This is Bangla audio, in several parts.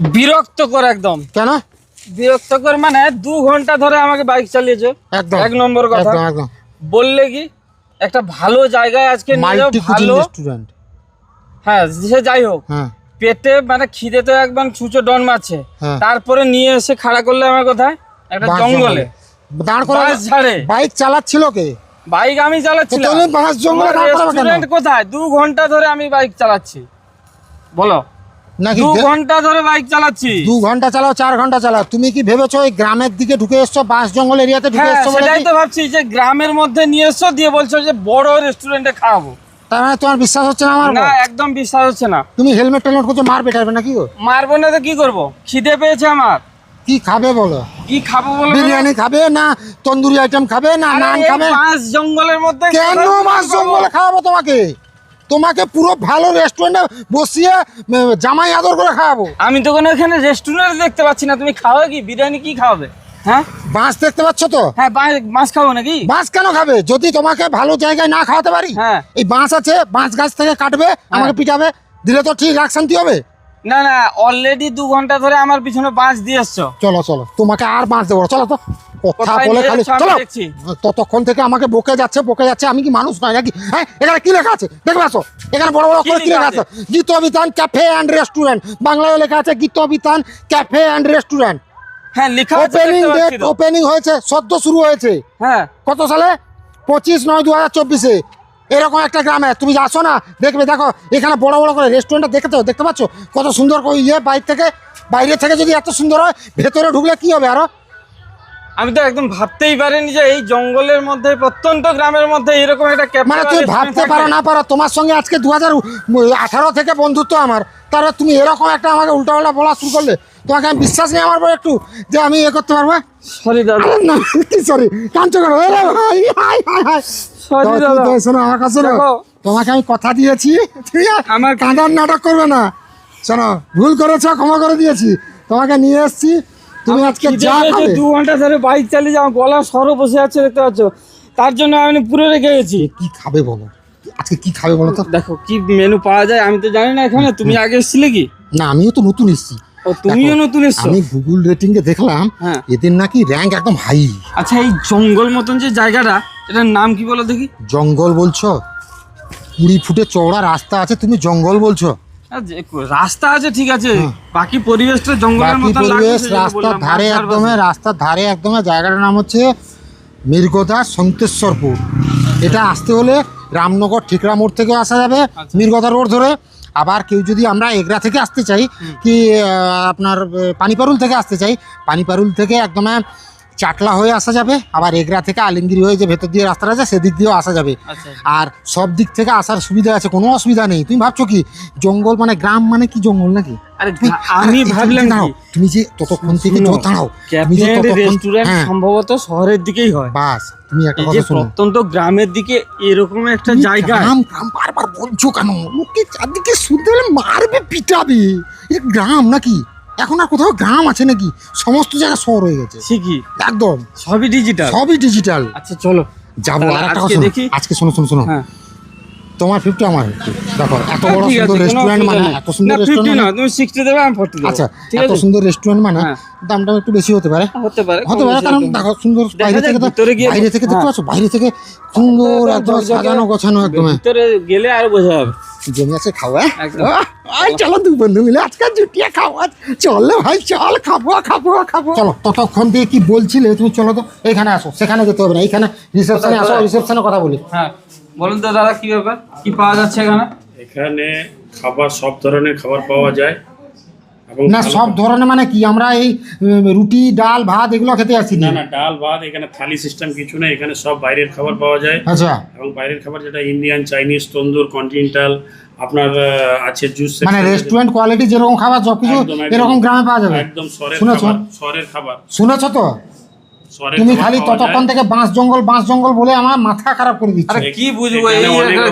বিরক্তকর একদম। কেন? বিরক্তকর মানে দু ঘণ্টা ধরে আমাকে বাইক চালিয়েছে। একদম এক নম্বর কথা। একদম বললে কি একটা ভালো জায়গায় আজকে ভালো রেস্টুরেন্ট হ্যাঁ সে যাই হোক। হ্যাঁ। পেটে মানে খিদে তো একদম ছুঁচো ডন মারছে। হ্যাঁ। তারপরে নিয়ে এসে খাড়া করলে আমার কোথায়? একটা জঙ্গলে। দাঁড় করে বাইক চালাচ্ছিল কে? বাইক আমি চালাচ্ছিলাম। কোথায়? দু ঘণ্টা ধরে আমি বাইক চালাচ্ছি। বলো। নাকি দু ঘণ্টা ধরে বাইক চালাচ্ছি। দু ঘণ্টা চালাও চার ঘণ্টা চালাও। তুমি কি ভেবেছো ওই গ্রামের দিকে ঢুকে এসছো বাঁশ জঙ্গল এরিয়াতে ঢুকে হ্যাঁ এসছো বলে সেটাই তো ভাবছি যে গ্রামের মধ্যে নিয়ে এসছো দিয়ে বলছো যে বড় রেস্টুরেন্টে খাওয়াবো। তার মানে তোমার বিশ্বাস হচ্ছে না আমার না একদম বিশ্বাস হচ্ছে না। তুমি হেলমেট টেলমেট করছ মার পেটাবে নাকি গো? মারবো না তো কি করব? খিদে পেয়েছে আমার। কি খাবে বলো? কি খাব বলো বিরিয়ানি খাবে না তন্দুরি আইটেম খাবে না নান এই খাবে? পাঁচ জঙ্গলের মধ্যে কেন মাছ জঙ্গলে খাওয়াবো তোমাকে? তোমাকে পুরো ভালো রেস্টুরেন্টে বসিয়ে জামাই আদর করে খাওয়াবো। আমি তো কোনো এখানে রেস্টুরেন্ট দেখতে পাচ্ছি না। তুমি খাও কি? বিরিয়ানি কি খাওয়াবে? হ্যাঁ? বাঁশ দেখতে পাচ্ছ তো? হ্যাঁ বা- মাছ খাব নাকি? বাঁশ কেন খাবে? যদি তোমাকে ভালো জায়গায় না খাওয়াতে পারি হ্যাঁ। এই বাঁশ আছে বাঁশ গাছ থেকে কাটবে আমাকে পিটাবে দিলে তো ঠিক রাগ শান্তি হবে? না না অলরেডি দু ঘণ্টা ধরে আমার পিছনে বাঁশ দিয়ে এসছো। চলো চলো তোমাকে আর বাঁশ দেবো চলো তো কথা বলে খালি চলো। ততক্ষণ থেকে আমাকে বকে যাচ্ছে বকে যাচ্ছে আমি কি মানুষ নয় নাকি? হ্যাঁ এখানে কি লেখা আছে? দেখবে আসো। এখানে বড় বড় কি করে কি লেখা আছে? গীত বিতান ক্যাফে অ্যান্ড রেস্টুরেন্ট বাংলায় লেখা আছে গীত বিতান ক্যাফে অ্যান্ড রেস্টুরেন্ট হ্যাঁ লেখা আছে ওপেনিং ডেট ওপেনিং হয়েছে সদ্য শুরু হয়েছে। হ্যাঁ। কত সালে? পঁচিশ নয় দু হাজার চব্বিশে। এরকম একটা গ্রামে। তুমি আসো না দেখবে দেখো এখানে বড় বড় করে রেস্টুরেন্টটা দেখতে দেখতে পাচ্ছ? কত সুন্দর করে ইয়ে বাইরে থেকে বাইরে থেকে যদি এত সুন্দর হয় ভেতরে ঢুকলে কি হবে আরও? আমি তো একদম ভাবতেই পারিনি যে এই জঙ্গলের মধ্যে প্রত্যন্ত গ্রামের মধ্যে এরকম একটা মানে তুমি ভাবতে পারো না পারো তোমার সঙ্গে আজকে দু হাজার আঠারো থেকে বন্ধুত্ব আমার। তাহলে তুমি এরকম একটা আমাকে উল্টাপাল্টা বলা শুরু করলে তোমাকে আমি বিশ্বাস নেই আমার একটু যে আমি এ করতে পারব সরি দাদা। না কি সরি কাঞ্চ করো শোনো আমার কাছে। তোমাকে আমি কথা দিয়েছি আমার কাঁদার নাটক করবে না। শোনো ভুল করেছ ক্ষমা করে দিয়েছি। তোমাকে নিয়ে এসেছি তুমি আজকে যা খাবে? দু ঘণ্টা ধরে বাইক চালিয়ে আমার গলা সরো বসে আছে দেখতে পাচ্ছ। তার জন্য আমি পুরো রেখে গেছি। কি খাবে বলো? আজকে কি খাবে বলো তো? দেখো কি মেনু পাওয়া যায় আমি তো জানি না এখানে। তুমি আগে এসেছিলে কি? না আমিও তো নতুন এসেছি। ও তুমিও নতুন এসছো? আমি গুগল রেটিং এ দেখলাম হ্যাঁ। এদের নাকি র্যাঙ্ক একদম হাই আচ্ছা এই জঙ্গল মতন যে জায়গাটা এটার নাম কি বলো দেখি? জঙ্গল বলছো? কুড়ি ফুটে চওড়া রাস্তা আছে তুমি জঙ্গল বলছো? রাস্তা আছে ঠিক আছে। বাকি পরিবেশটা জঙ্গলের হ্যাঁ। লাগছে পরিবেশ রাস্তার ধারে একদমে রাস্তার ধারে একদমে জায়গাটার নাম হচ্ছে মির্গদা সন্তেশ্বরপুর এটা আসতে হলে রামনগর ঠিকরা মোড় থেকে আসা যাবে আচ্ছা। মির্গদা রোড ধরে। আবার কেউ যদি আমরা এগরা থেকে আসতে চাই কি আপনার পানিপারুল থেকে আসতে চাই পানিপারুল থেকে একদমে চাটলা হয়ে আসা যাবে আবার এগরা থেকে আলিঙ্গিরি হয়ে যে ভেতর দিয়ে রাস্তাটা আছে সেদিক দিয়েও আসা যাবে। আচ্ছা আর সব দিক থেকে আসার সুবিধা আছে কোনো অসুবিধা নেই। তুমি ভাবছ কি জঙ্গল মানে গ্রাম মানে কি জঙ্গল নাকি? আমি ভাবলাম যে তুমি যে ততক্ষণ থেকে দাঁড়াও রেস্টুরেন্ট হ্যাঁ, সম্ভবত শহরের দিকেই হয়। বাস তুমি একটা কথা শোনো। প্রত্যন্ত গ্রামের দিকে এরকম একটা জায়গা। গ্রাম গ্রাম বারবার বলছো কেন? লোকে চারদিকে শুনতে হলে মারবে পিটাবে। এটা গ্রাম নাকি? এখন আর কোথাও গ্রাম আছে নাকি? সমস্ত জায়গা শহর হয়ে গেছে। ঠিকই। একদম। সবই ডিজিটাল সবই ডিজিটাল আচ্ছা চলো। যাব আর একটা দেখি। আজকে শোনো শোনো শোনো। হ্যাঁ। তোমার ফিফটি আমার 50 দেখো এত হ্যাঁ, বড় সুন্দর রেস্টুরেন্ট মানে এত সুন্দর রেস্টুরেন্ট না, তুমি 60 দেবে, আমি 40 আচ্ছা এত সুন্দর রেস্টুরেন্ট মানে হ্যাঁ। দামটা একটু বেশি হতে পারে। হতে পারে, হতে পারে কারণ দেখো সুন্দর বাইরে থেকে বাইরে থেকে দেখতে হ্যাঁ। পাচ্ছ? বাইরে থেকে সুন্দর একদম সাজানো গোছানো একদম ভিতরে গেলে আরও বোঝা যাবে। জমি আছে খাওয়া আই চলো দুই বন্ধু মিলে আজকে জুটিয়ে খাওয়া চল ভাই চল খাব খাব খাব। চলো ততক্ষণ দিয়ে কি বলছিলে তুমি চলো তো এখানে আসো সেখানে যেতে হবে না এখানে রিসেপশনে আসো রিসেপশনে কথা বলি। হ্যাঁ। বলুন তো দাদা কি ব্যাপার? কি পাওয়া যাচ্ছে এখানে? এখানে খাবার সব ধরনের খাবার পাওয়া যায়। এবং না সব ধরনের মানে কি? আমরা এই রুটি ডাল ভাত এগুলো খেতে আসছি না? না ডাল ভাত এখানে থালি সিস্টেম কিছু নেই। এখানে সব বাইরের খাবার পাওয়া যায়। আচ্ছা। এবং বাইরের খাবার যেটা ইন্ডিয়ান চাইনিজ তন্দুর কন্টিনেন্টাল আপনার আছে জুস মানে রেস্টুরেন্ট কোয়ালিটি যেরকম খাবার সব কিছু। এরকম গ্রামে পাওয়া যাবে? একদম সরের খাবার সরের খাবার। শুনেছো তো? তুমি খালি ততক্ষণ থেকে বাঁশ জঙ্গল বাঁশ জঙ্গল বলে আমার মাথা খারাপ করে দিচ্ছে। আরে কি বুঝব এই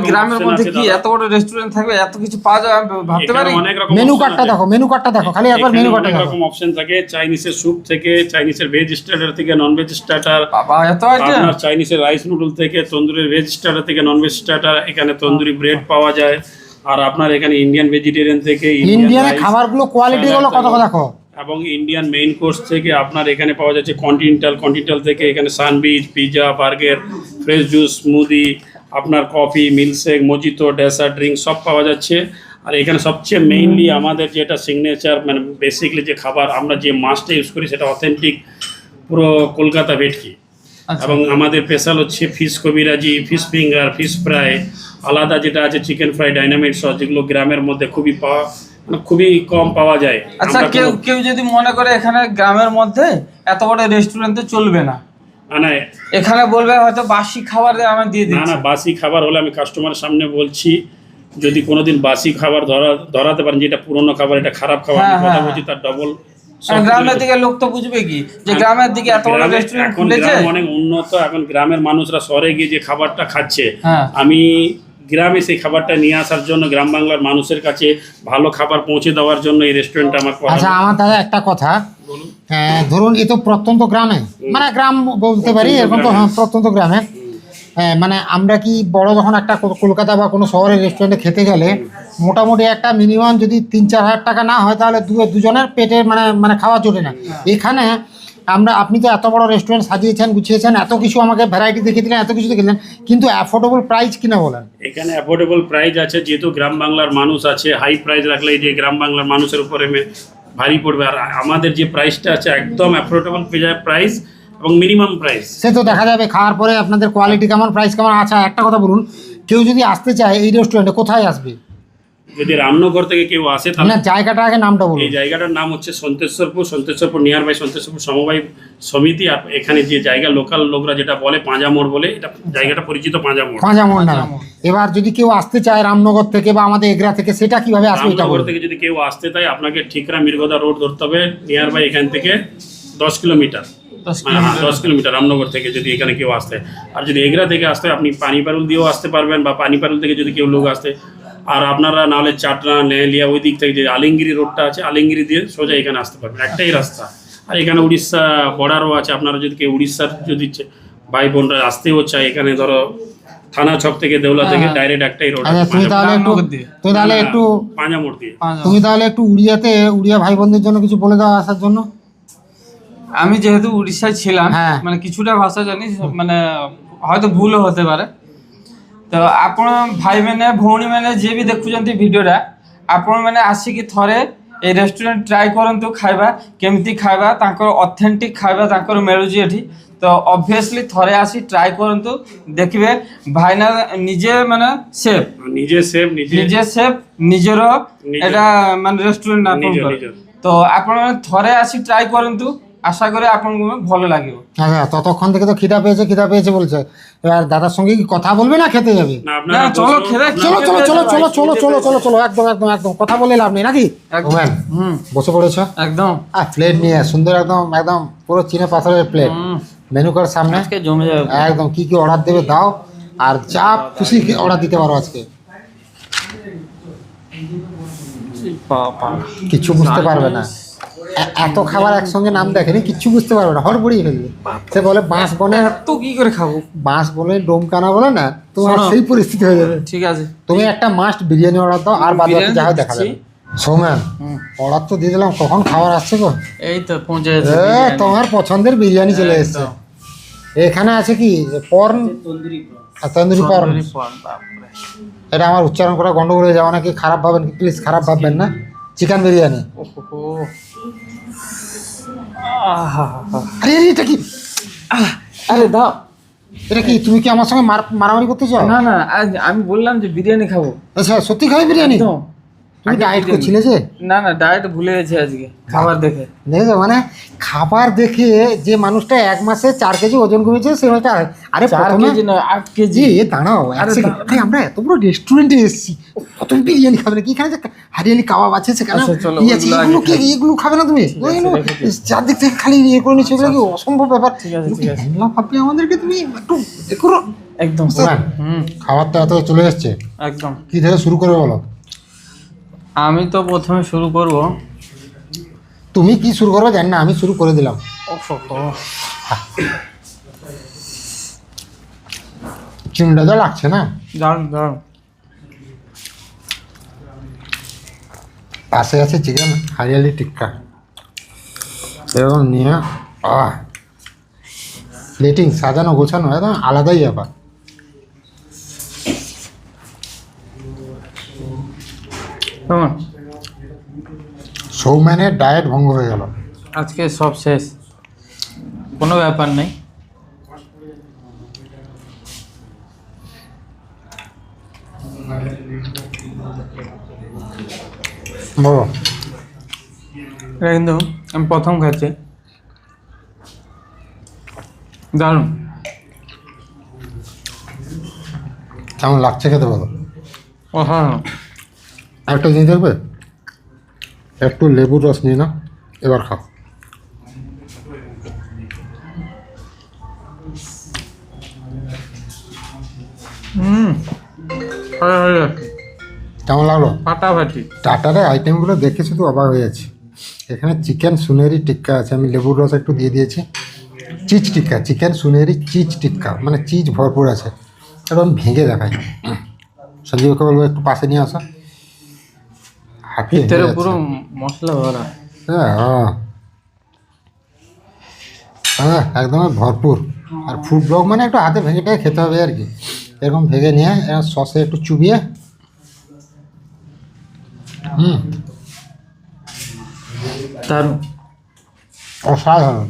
গ্রামের মধ্যে কি এত বড় রেস্টুরেন্ট থাকবে এত কিছু পাওয়া যাবে আমি ভাবতে পারি? মেনু কার্ডটা দেখো মেনু কার্ডটা দেখো খালি একবার মেনু কার্ডটা দেখো। রকম অপশন থাকে চাইনিজের স্যুপ থেকে চাইনিজের ভেজ স্টার্টার থেকে নন ভেজ স্টার্টার বাবা এত আইটেম আপনার চাইনিজের রাইস নুডল থেকে তন্দুরের ভেজ স্টার্টার থেকে নন ভেজ স্টার্টার এখানে তন্দুরি ব্রেড পাওয়া যায়। আর আপনার এখানে ইন্ডিয়ান ভেজিটেরিয়ান থেকে ইন্ডিয়ানের rice, খাবারগুলো কোয়ালিটিগুলো কত দেখো? এবং ইন্ডিয়ান মেইন কোর্স থেকে আপনার এখানে পাওয়া যাচ্ছে কন্টিনেন্টাল কন্টিনেন্টাল থেকে এখানে sun beach pizza burger fresh juice smoothie আপনার coffee milkshake mojito dessert drink সব পাওয়া যাচ্ছে। আর এখানে সবচেয়ে মেইনলি আমাদের যেটা সিগনেচার মানে বেসিকলি যে খাবার আমরা যে মাছটা ইউজ করি সেটা অথেন্টিক পুরো কলকাতা ভেটকি। আচ্ছা। এবং আমাদের স্পেশাল হচ্ছে ফিশ কবিরাজি ফিশ ফিঙ্গার ফিশ ফ্রাই আলাদা যেটা আছে চিকেন ফ্রাই ডাইনামিক সস যেগুলো গ্রামের মধ্যে খুবই পাওয়া খুবই কম পাওয়া যায়। আচ্ছা কেউ কেউ যদি মনে করে এখানে গ্রামের মধ্যে এত বড় রেস্টুরেন্টে চলবে না না এখানে বলবে হয়তো বাসি খাবার আমি দিয়ে না না বাসি খাবার হলে আমি কাস্টমারের সামনে বলছি যদি কোনোদিন বাসি খাবার ধরা ধরাতে পারেন যেটা পুরনো খাবার এটা খারাপ খাবার হ্যাঁ, কথা হ্যাঁ, বলছি তার ডবল গ্রামের দিকে লোক তো বুঝবে কি? যে গ্রামের দিকে এত বড় রেস্টুরেন্ট খুলেছে। অনেক উন্নত এখন গ্রামের মানুষরা শহরে গিয়ে যে খাবারটা খাচ্ছে হ্যাঁ। আমি গ্রামে সেই খাবারটা নিয়ে আসার জন্য গ্রাম বাংলার মানুষের কাছে ভালো খাবার পৌঁছে দেওয়ার জন্য এই রেস্টুরেন্টটা আমার আচ্ছা আমার দাদা একটা কথা। হ্যাঁ, ধরুন এ তো প্রত্যন্ত গ্রামে। মানে গ্রাম বলতে পারি এরকম তো হ্যাঁ প্রত্যন্ত গ্রামে। হ্যাঁ, মানে আমরা কি বড় যখন একটা কলকাতা বা কোনো শহরের রেস্টুরেন্টে খেতে গেলে মোটামুটি একটা মিনিমাম যদি তিন চার হাজার টাকা না হয় তাহলে দুজনের পেটে মানে মানে খাওয়া চলে না। এখানে আমরা আপনি তো এত বড় রেস্টুরেন্ট সাজিয়েছেন গুছিয়েছেন এত কিছু আমাকে ভ্যারাইটি দেখিয়ে দিলেন এত কিছু দেখে দিলেন কিন্তু অ্যাফোর্ডেবল প্রাইস কিনা বলেন? এখানে অ্যাফোর্ডেবল প্রাইস আছে যেহেতু গ্রাম বাংলার মানুষ আছে হাই প্রাইস রাখলে এই যে গ্রাম বাংলার মানুষের উপরে ভারী পড়বে। আর আমাদের যে প্রাইসটা আছে একদম অ্যাফোর্ডেবল প্রাইস এবং মিনিমাম প্রাইস সে তো দেখা যাবে খাওয়ার পরে আপনাদের কোয়ালিটি কেমন প্রাইস কেমন আচ্ছা একটা কথা বলুন কেউ যদি আসতে চায় এই রেস্টুরেন্টে কোথায় আসবে? যদি রামনগর থেকে কেউ আসে তাহলে জায়গাটা আগে নামটা বলুন। এই জায়গাটার নাম হচ্ছে সন্তেশ্বরপুর সন্তেশ্বরপুর নিয়ার বাই সন্তেশ্বরপুর সমবায় সমিতি আর এখানে যে জায়গা লোকাল লোকরা যেটা বলে পাঁজামোড় বলে এটা জায়গাটা পরিচিত পাঁজামোড় পাঁজামোড় নামে এবার যদি কেউ আসতে চায় রামনগর থেকে বা আমাদের এগরা থেকে সেটা কীভাবে আসবে এটা রামনগর থেকে যদি কেউ আসতে চায় আপনাকে ঠিকরা মির্গদা রোড ধরতে হবে নিয়ার বাই এখান থেকে দশ কিলোমিটার। দশ মানে হ্যাঁ, দশ কিলোমিটার রামনগর থেকে যদি এখানে কেউ আসতে। আর যদি এগরা থেকে আসতে আপনি পানিপারুল দিয়েও আসতে পারবেন বা পানিপারুল থেকে যদি কেউ লোক আসতে আর আপনারা নাহলে চাটনা নেহলিয়া ওই দিক থেকে যে আলিঙ্গিরি রোডটা আছে আলিঙ্গিরি দিয়ে সোজা এখানে আসতে পারবেন। একটাই রাস্তা। আর এখানে উড়িষ্যা বর্ডারও আছে। আপনারা যদি কেউ উড়িষ্যার যদি ভাই বোনরা আসতেও চায় এখানে ধরো থানা ছক থেকে দেউলা থেকে হ্যাঁ। ডাইরেক্ট একটাই রোড আচ্ছা তুমি তাহলে একটু। তুমি তাহলে একটু পাঁজামোড় দিয়ে। তুমি তাহলে একটু উড়িয়াতে উড়িয়া ভাই বোনদের জন্য কিছু বলে দাও আসার জন্য। আমি যেহেতু উড়িষ্যায় ছিলাম হ্যাঁ। মানে কিছুটা ভাষা জানি মানে হয়তো ভুলও হতে পারে। ତ ଆପଣ ଭାଇମାନେ ଭଉଣୀମାନେ ଯିଏ ବି ଦେଖୁଛନ୍ତି ଭିଡ଼ିଓଟା ଆପଣମାନେ ଆସିକି ଥରେ ଏ ରେଷ୍ଟୁରାଣ୍ଟ ଟ୍ରାଏ କରନ୍ତୁ ଖାଇବା କେମିତି ଖାଇବା ତାଙ୍କର ଅଥେଣ୍ଟିକ୍ ଖାଇବା ତାଙ୍କର ମିଳୁଛି ଏଠି ତ ଅବଭିୟସଲି ଥରେ ଆସି ଟ୍ରାଏ କରନ୍ତୁ ଦେଖିବେ ଭାଇନା ନିଜେ ମାନେ ସେଫ୍ ନିଜେ ସେଫ୍ ନିଜେ ସେଫ୍ ନିଜର ଏଇଟା ମାନେ ରେଷ୍ଟୁରାଣ୍ଟ ଆପଣଙ୍କର ତ ଆପଣମାନେ ଥରେ ଆସି ଟ୍ରାଏ କରନ୍ତୁ আশা করে আপনার ভালো লাগবে। হ্যাঁ, হ্যাঁ ততক্ষণ থেকে তো খিদা পেয়েছে খিদা পেয়েছে বলছে। এবার দাদার সঙ্গে কি কথা বলবে না খেতে যাবে? না চলো খেতে চলো চলো চলো চলো চলো চলো চলো চলো একদম একদম একদম কথা বলে লাভ নেই নাকি? একদম। হুম। বসে পড়েছ? একদম। আর প্লেট নিয়ে সুন্দর একদম একদম পুরো চিনে পাথরের প্লেট মেনু কার্ড সামনে। আজকে জমে যাবে একদম কি কি অর্ডার দেবে দাও। আর যা খুশি অর্ডার দিতে পারো আজকে। কিছু বুঝতে পারবে না। এত খাবার একসঙ্গে নাম দেখেনি কিচ্ছু বুঝতে পারবে না হড়বড়িয়ে ফেলবে সে বলে বাঁশ বনে তো কি করে খাব? বাঁশ বলে ডোমকানা বলে না তোমার সেই পরিস্থিতি হয়ে যাবে। ঠিক আছে। তুমি একটা মাস্ট বিরিয়ানি অর্ডার দাও আর বাদ বাকি যা হয় দেখা যাবে সৌম্যান হুম। অর্ডার তো দিয়ে দিলাম কখন খাবার আসছে গো? এই তো পৌঁছে। তোমার পছন্দের বিরিয়ানি চলে এসছে। এখানে আছে কি? পর্ন? আর তন্দুরি পর্ন। এটা আমার উচ্চারণ করা গন্ডগোল হয়ে যাওয়া নাকি খারাপ ভাবেন? প্লিজ খারাপ ভাববেন না। চিকেন বিরিয়ানি। ওহো। আরে আরে, এটা কি? আরে দাও। এটা কি তুমি কি আমার সঙ্গে মার- মারামারি করতে চাও? না না আজ- আমি বললাম যে বিরিয়ানি খাব। আচ্ছা সত্যি খাবে বিরিয়ানি। তুমি ডায়েট করছিলে যে? না না ডায়েট ভুলে গেছি আজকে খাবার দেখে। দেখেছ? মানে খাবার দেখে যে মানুষটা এক মাসে চার কেজি ওজন কমেছে সে মানুষটা আরে- প্রথমে নয় আট কেজি। দাঁড়াও। আরে আমরা এত বড় রেস্টুরেন্টে এসেছি। প্রথম বিরিয়ানি খাবে না কি এখানে যে হারিয়ালি কাবাব আছে সেখানে আচ্ছা, চলো, ই আছে, ওগুলো আগে এগুলো কি এগুলো খাবে না তুমি। চারদিক থেকে খালি ইয়ে করে নিচ্ছে এগুলো কি অসম্ভব ব্যাপার? ঠিক আছে, ঠিক আছে। আমাদেরকে তুমি একটু এ করো। একদম? খাবার তো এত চলে এসছে। একদম। কি থেকে শুরু করে বলো? আমি তো প্রথমে শুরু করব। তুমি কি শুরু করবে জানি না আমি শুরু করে দিলাম। চিন্তা তো লাগছে না? দারুণ দারুণ পাশে আছে চিকেন হারিয়ালি টিক্কা। এরকম নিয়ে আহ প্লেটিং সাজানো গোছানো একদম আলাদাই ব্যাপার। সৌম্যানের ডায়েট ভঙ্গ হয়ে গেল। আজকে সব শেষ। কোনো ব্যাপার নেই। বলো। এটা কিন্তু আমি প্রথম খাচ্ছি। দারুণ। কেমন লাগছে খেতে বলো? অসাধারণ। একটা জিনিস দেখবে? একটু লেবুর রস নিয়ে না এবার খাও। হুম কেমন লাগল? ফাটাফাটি টাটারের আইটেমগুলো দেখে শুধু অবাক হয়ে যাচ্ছি। এখানে চিকেন সুনেরি টিক্কা আছে আমি লেবুর রস একটু দিয়ে দিয়েছি। Cheese tikka chicken suneri cheese tikka মানে চিজ ভরপুর আছে। এবং ভেঙে দেখাই সঞ্জীবকে বলব একটু পাশে নিয়ে আসো। হাঁপিয়ে পুরো মশলা ভরা। হ্যাঁ হ্যাঁ। হ্যাঁ একদম ভরপুর। আর ফুড ব্লগ মানে একটু হাতে ভেঙে খেতে হবে আর কি। এরকম ভেঙে নিয়ে সসে একটু চুবিয়ে হুম। দারুণ অসাধারণ।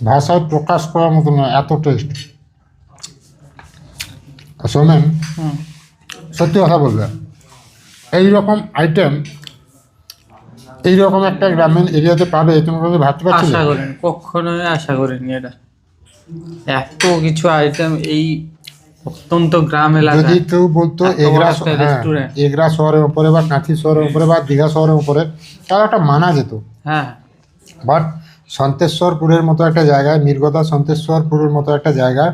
ভাষায় প্রকাশ করার মতো নয় এত টেস্ট শোনেন সত্যি কথা বলবে এই রকম আইটেম এই রকম একটা গ্রামীণ এরিয়াতে পাবে তুমি কোনো ভাবতে পারছি আশা করিনি কখনোই আশা করিনি এটা। এত কিছু আইটেম এই অত্যন্ত গ্রাম এলাকা। যদি কেউ বলতো এগরা হ্যাঁ, এগরা শহরের উপরে বা কাঁথি শহরের উপরে বা দীঘা শহরের উপরে তাহলে একটা মানা যেত। হ্যাঁ। বাট সন্তেশ্বরপুরের মতো একটা জায়গায় মির্গদা সন্তেশ্বরপুরের মতো একটা জায়গায়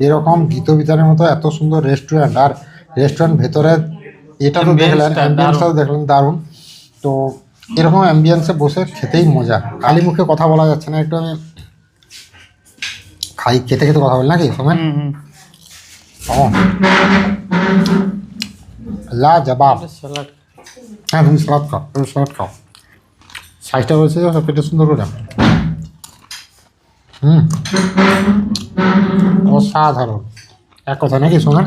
এরকম গীতবিতানের মতো এত সুন্দর রেস্টুরেন্ট আর রেস্টুরেন্ট ভেতরে এটা তো দেখলেন অ্যাম্বিয়েন্সটাও দেখলেন দারুণ। তো এরকম অ্যাম্বিয়েন্সে বসে খেতেই মজা। খালি মুখে কথা বলা যাচ্ছে না একটু আমি খাই খেতে খেতে কথা বলি নাকি সময় লা জবাব হ্যাঁ তুমি সালাদ খাও তুমি সালাদ খাও। সাইজটা যে পেটে সুন্দর করে হুম। অসাধারণ। এক কথা নাকি শোনা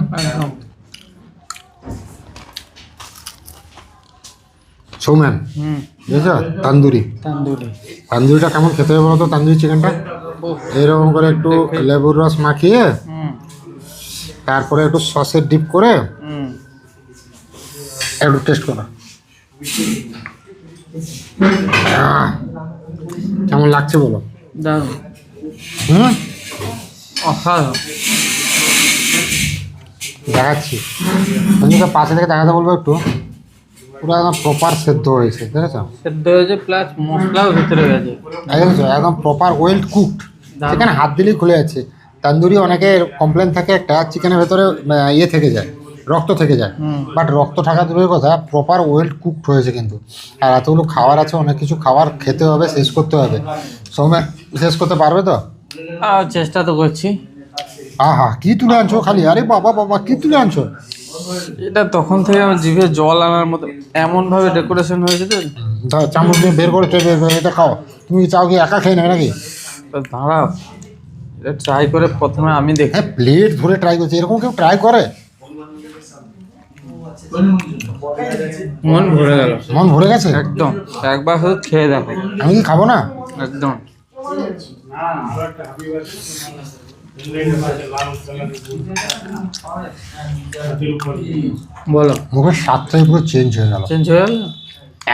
সৌম্যান হুম। বুঝেছ? তান্দুরি। তান্দুরি। তান্দুরিটা কেমন খেতে হবে বলো তো? তান্দুরি চিকেনটা এরকম করে একটু লেবুর রস মাখিয়ে তারপরে একটু সসের ডিপ করে একটু টেস্ট করো। কেমন লাগছে বলো? দারুণ। হুম? অসাধারণ। দেখাচ্ছি। সঞ্জিতা পাশে থেকে দেখাতে বলব একটু। পুরো একদম প্রপার সেদ্ধ হয়েছে দেখেছ? সেদ্ধ হয়েছে প্লাস মশলাও ভিতরে গেছে। একদম প্রপার ওয়েল কুকড। চিকেন হাত দিলেই খুলে যাচ্ছে। তান্দুরি অনেকের কমপ্লেন থাকে একটা চিকেনের ভেতরে ইয়ে থেকে যায় রক্ত থেকে যায়। বাট রক্ত থাকা দূরের কথা প্রপার ওয়েল কুকড হয়েছে কিন্তু। আর এতগুলো খাবার আছে অনেক কিছু খাবার খেতে হবে শেষ করতে হবে। সময় শেষ করতে পারবে তো? চেষ্টা তো করছি। আহা কি তুলে আনছো খালি? আরে বাবা বাবা কি তুলে আনছো? এটা তখন থেকে আমার জিভে জল আনার মতো এমন ভাবে ডেকোরেশন হয়েছে তো চামচ দিয়ে বের করে এটা খাও। তুমি চাও কি একা খেয়ে নেবে নাকি? দাঁড়াও। এটা ট্রাই করে প্রথমে আমি দেখি। হ্যাঁ প্লেট ধরে ট্রাই করছে। এরকম কেউ ট্রাই করে? মন ভরে গেল। মন ভরে গেছে? একদম। একবার শুধু খেয়ে দেখো। আমি কি খাব না? একদম। বলো। মুখের স্বাদটাই পুরো চেঞ্জ হয়ে গেল। চেঞ্জ হয়ে গেল?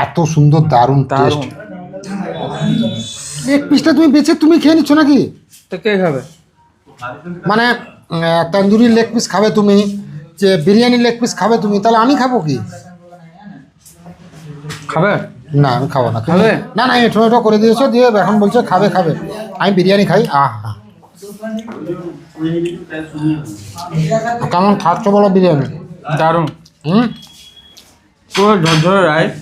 এত সুন্দর দারুণ টেস্ট এক পিসটা তুমি বেছে তুমি খেয়ে নিচ্ছ নাকি? তো কে খাবে? মানে তন্দুরি লেগ পিস খাবে তুমি যে বিরিয়ানি লেগ পিস খাবে তুমি তাহলে আমি খাব কি? খাবে? না আমি খাব না খাবে? না না এটো এটো করে দিয়েছ দিয়ে এখন বলছো খাবে খাবে। আমি বিরিয়ানি খাই আহা কেমন খাচ্ছ বলো বিরিয়ানি? দারুণ। হুম? পুরো ঝরঝরে রাইস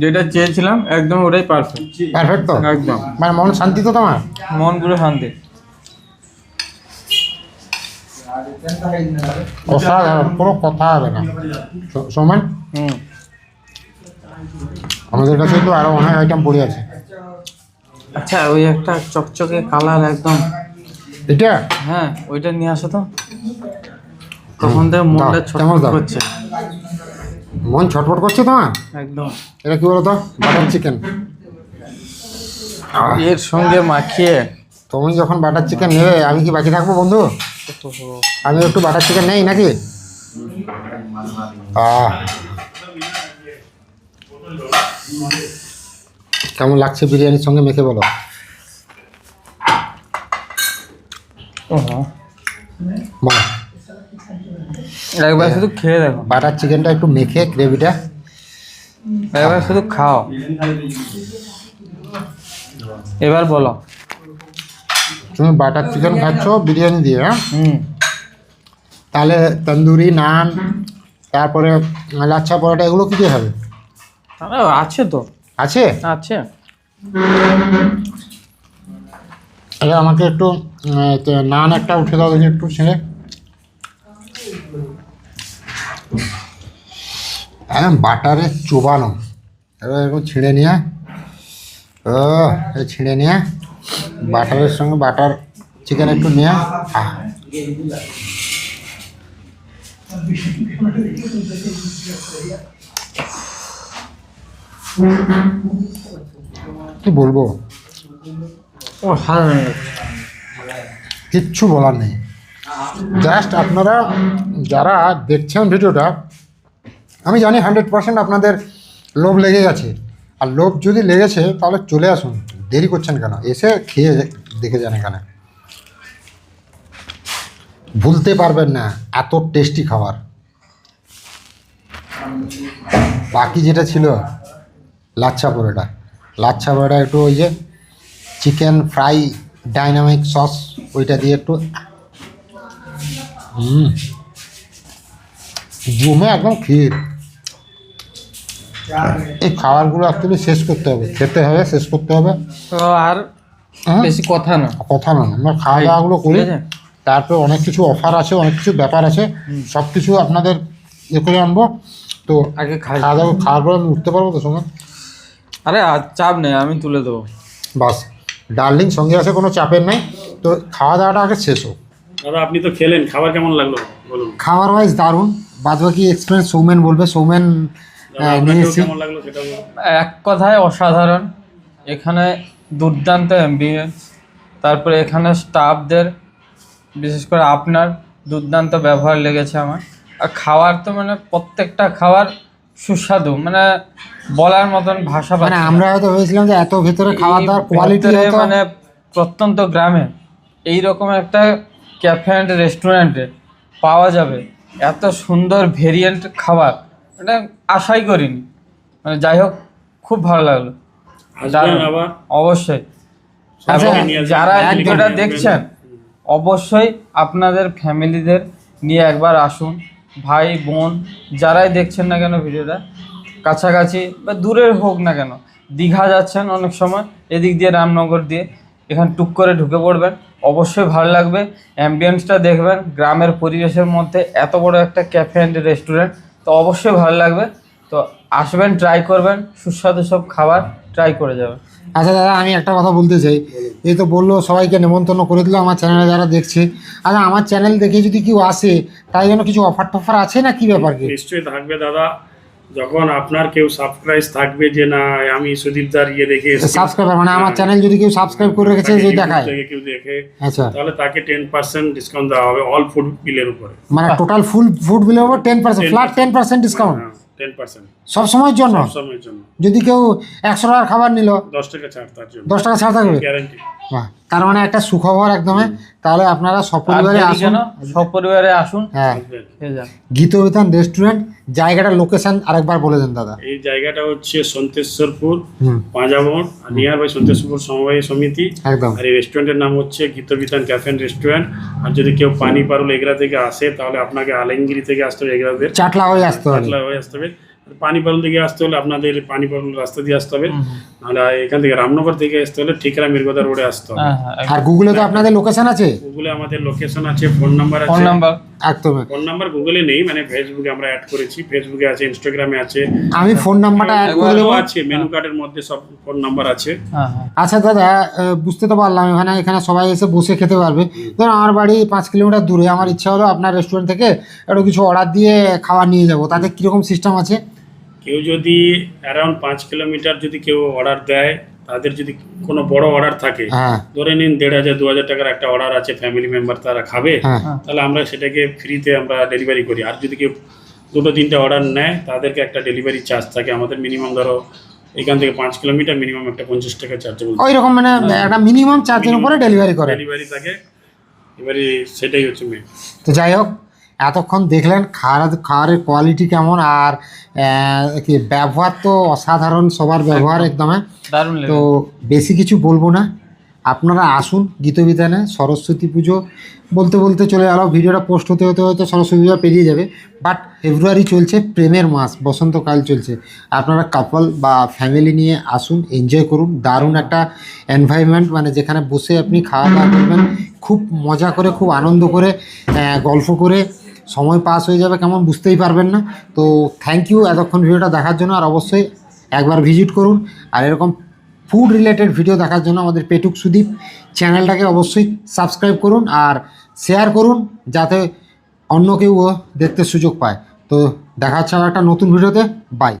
যেটা চেয়েছিলাম একদম ওটাই পারফেক্ট পারফেক্ট তো? একদম। মানে মন শান্তি তো তোমার? মন পুরো শান্তি। অসাধারণ কোনো কথা হবে না। সো- আমাদের কাছে তো আরও অনেক আইটেম পড়ে আছে। আচ্ছা ওই একটা চকচকে কালার একদম। এটা? হ্যাঁ ওইটা নিয়ে আসো তো। কখন থেকে মনটা ছটফট করছে। মন ছটফট করছে তোমার? একদম। এটা কি বলো তো বাটার চিকেন এর সঙ্গে মাখিয়ে তুমি যখন বাটার চিকেন নেবে আমি কি বাকি থাকব বন্ধু? আমি একটু বাটার চিকেন নেই নাকি? কেমন লাগছে বিরিয়ানির সঙ্গে মেখে বলো? একবার শুধু খেয়ে দেখো। বাটার চিকেনটা একটু মেখে গ্রেভিটা। একবার শুধু খাও। এবার বলো। তুমি বাটার চিকেন খাচ্ছ বিরিয়ানি দিয়ে হ্যাঁ? হুম। তাহলে তন্দুরি নান তারপরে লাচ্ছা পরোটা এগুলো কি দিয়ে হবে? আছে তো। আছে? আছে। আরে আমাকে একটু নান একটা উঠে দাও দেখি একটু ছেড়ে। হ্যাঁ বাটারে চোবানো। এবার একটু ছিঁড়ে নিয়ে ও ছিঁড়ে নিয়ে। বাটারের সঙ্গে বাটার চিকেন একটু নিয়ে কি বলব? কিচ্ছু বলার নেই। জাস্ট আপনারা যারা দেখছেন ভিডিওটা আমি জানি হান্ড্রেড পার্সেন্ট আপনাদের লোভ লেগে গেছে আর লোভ যদি লেগেছে তাহলে চলে আসুন। দেরি করছেন কেন? এসে খেয়ে দেখে যান এখানে। ভুলতে পারবেন না, এত টেস্টি খাবার। বাকি যেটা ছিল, লাচ্ছা পরোটা। লাচ্ছা পরোটা একটু ওই যে চিকেন ফ্রাই ডাইনামিক সস ওইটা দিয়ে একটু জমে একদম ক্ষীর। এই খাবারগুলো অ্যাকচুয়ালি শেষ করতে হবে। খেতে হবে শেষ করতে হবে। তো আর হ্যাঁ? বেশি কথা না। কথা না আমরা খাওয়া দাওয়াগুলো করি। তারপর অনেক কিছু অফার আছে অনেক কিছু ব্যাপার আছে। সব কিছু আপনাদের ইয়ে করে আনব। তো আগে খাওয়া দাওয়া খাওয়ার পর আমি উঠতে পারব তো সঙ্গে? আরে আর চাপ নেই আমি তুলে দেবো। বাস। ডার্লিং সঙ্গে আছে কোনো চাপের নেই। তো খাওয়া দাওয়াটা আগে শেষ হোক। দাদা আপনি তো খেলেন খাবার কেমন লাগল? বলুন। খাবার ওয়াইজ দারুণ। বাদ বাকি এক্সপিরিয়েন্স সৌমেন বলবে। সৌমেন নিয়েছি। কেমন লাগল সেটা বলুন। এক কথায় অসাধারণ। এখানে দুর্দান্ত অ্যাম্বিয়েন্স তারপরে এখানে স্টাফদের বিশেষ করে আপনার দুর্দান্ত ব্যবহার লেগেছে আমার। আর খাওয়ার তো মানে প্রত্যেকটা খাবার সুস্বাদু মানে বলার মতন ভাষা মানে আমরা হয়তো ভেবেছিলাম যে এত ভেতরে খাওয়া দাওয়ার কোয়ালিটি মানে প্রত্যন্ত গ্রামে এই রকম একটা ক্যাফে অ্যান্ড রেস্টুরেন্টে পাওয়া যাবে। এত সুন্দর ভেরিয়েন্ট খাবার। এটা আশাই করিনি। মানে যাই হোক খুব ভালো লাগল। আসবেন আবার? অবশ্যই। এবং যারা ভিডিওটা দেখছেন অবশ্যই আপনাদের ফ্যামিলিদের নিয়ে একবার আসুন। ভাই বোন যারাই দেখছেন না কেন ভিডিওটা কাছাকাছি বা দূরের হোক না কেন দীঘা যাচ্ছেন অনেক সময় এদিক দিয়ে রামনগর দিয়ে এখানে টুক করে ঢুকে পড়বেন। অবশ্যই ভালো লাগবে। অ্যাম্বিয়েন্সটা দেখবেন। গ্রামের পরিবেশের মধ্যে এত বড় একটা ক্যাফে অ্যান্ড রেস্টুরেন্ট। তো অবশ্যই ভালো লাগবে। তো আসবেন ট্রাই করবেন সুস্বাদু সব খাবার ট্রাই করে যাবেন। আচ্ছা দাদা আমি একটা কথা বলতে চাই। এই তো বলল সবাইকে নেমন্তন্ন করে দিল আমার চ্যানেলে যারা দেখছে। আচ্ছা আমার চ্যানেল দেখে যদি কেউ আসে তাই জন্য কিছু অফার টফার আছে না কি ব্যাপার কি নিশ্চয়ই থাকবে দাদা। যখন আপনার কেউ সাবস্ক্রাইব থাকবে যে না আমি সুদীপ দার ইয়ে দেখে এসেছি, সাবস্ক্রাইবার মানে আমার চ্যানেল যদি কেউ সাবস্ক্রাইব করে রেখেছে যে দেখায়। কেউ দেখে আচ্ছা। তাহলে তাকে টেন পার্সেন্ট ডিসকাউন্ট দেওয়া হবে অল ফুড বিলের উপরে। মানে টোটাল ফুল ফুড বিলের উপর ten percent flat ten percent discount হ্যাঁ টেন পার্সেন্ট সব সময়ের জন্য? সব সময়ের জন্য। যদি কেউ একশো টাকার খাবার নিল দশ টাকা ছাড় তার জন্য। দশ টাকা ছাড় থাকবে গ্যারান্টি বাহ, তার মানে একটা সুখবর একদমই তাহলে আপনারা সপরিবারে আসুন। সপরিবারে আসুন। হ্যাঁ। গীতবিতান রেস্টুরেন্ট জায়গাটার লোকেশন আরেকবার বলে দেন দাদা। এই জায়গাটা হচ্ছে সন্তেশ্বরপুর পাঁজাবন নিয়ার বাই সন্তেশ্বরপুর সমবায় সমিতি। একদম। আর এই রেস্টুরেন্টের নাম হচ্ছে গীতবিতান ক্যাফে অ্যান্ড রেস্টুরেন্ট। আর যদি কেউ পানি পারুল এগরা থেকে আসে তাহলে আপনাকে আলেঙ্গিরি থেকে আসতে হবে এগরাদের। চাটলা হয়ে আসতে হবে। পাতলা হয়ে আসতে হবে। পানি পারুল থেকে আসতে হলে আপনাদের পানি পারুল রাস্তা দিয়ে আসতে হবে। নাহলে এখান থেকে রামনগর থেকে আসতে হলে ঠিকরা মির্গদা রোডে আসতে হবে। হ্যাঁ হ্যাঁ আর গুগলে তো আপনাদের লোকেশন আছে? গুগলে আমাদের লোকেশন আছে ফোন নাম্বার আছে। ফোন নাম্বার একদম। ফোন নাম্বার গুগলে নেই মানে ফেসবুকে আমরা অ্যাড করেছি। ফেসবুকে আছে ইনস্টাগ্রামে আছে। আমি ফোন নাম্বারটা অ্যাড করে দেবো। আছে মেনু কার্ডের মধ্যে সব ফোন নাম্বার আছে। হ্যাঁ হ্যাঁ। আচ্ছা দাদা আহ, বুঝতে তো পারলাম এখানে এখানে সবাই এসে বসে খেতে পারবে। ধরুন আমার বাড়ি পাঁচ কিলোমিটার দূরে আমার ইচ্ছা হলো আপনার রেস্টুরেন্ট থেকে একটু কিছু অর্ডার দিয়ে খাবার নিয়ে যাব। তাতে কীরকম সিস্টেম আছে? কেউ যদি অ্যারাউন্ড পাঁচ কিলোমিটার যদি কেউ অর্ডার দেয় তাদের যদি কোনো বড় অর্ডার থাকে হ্যাঁ। ধরে নিন দেড় হাজার দু হাজার টাকার একটা অর্ডার আছে ফ্যামিলি মেম্বার তারা খাবে হ্যাঁ। তাহলে আমরা সেটাকে ফ্রিতে আমরা ডেলিভারি করি। আর যদি কেউ দুটো তিনটে অর্ডার নেয় তাদেরকে একটা ডেলিভারি চার্জ থাকে। আমাদের মিনিমাম ধরো এখান থেকে পাঁচ কিলোমিটার মিনিমাম একটা পঞ্চাশ টাকা চার্জ ওই রকম মানে একটা মিনিমাম চার্জের উপরে ডেলিভারি করে। ডেলিভারি থাকে। এবারে সেটাই হচ্ছে মেন তো যাই হোক এতক্ষণ দেখলেন খাওয়ার খাওয়ারের কোয়ালিটি কেমন আর কি ব্যবহার তো অসাধারণ সবার ব্যবহার একদম। তো বেশি কিছু বলব না। আপনারা আসুন গীতবিতানে সরস্বতী পুজো বলতে বলতে চলে গেল ভিডিওটা পোস্ট হতে হতে হয়তো সরস্বতী পুজো পেরিয়ে যাবে। বাট ফেব্রুয়ারি চলছে প্রেমের মাস বসন্তকাল চলছে। আপনারা কাপল বা ফ্যামিলি নিয়ে আসুন এনজয় করুন। দারুণ একটা এনভায়রনমেন্ট মানে যেখানে বসে আপনি খাওয়া দাওয়া করবেন খুব মজা করে খুব আনন্দ করে গল্প করে সময় পাস হয়ে যাবে কেমন বুঝতেই পারবেন না। তো থ্যাংক ইউ এতক্ষণ ভিডিওটা দেখার জন্য আর অবশ্যই একবার ভিজিট করুন। আর এরকম ফুড রিলেটেড ভিডিও দেখার জন্য আমাদের পেটুক সুদীপ চ্যানেলটাকে অবশ্যই সাবস্ক্রাইব করুন আর শেয়ার করুন যাতে অন্য কেউ দেখতে সুযোগ পায়। তো দেখা হচ্ছে একটা নতুন ভিডিওতে বাই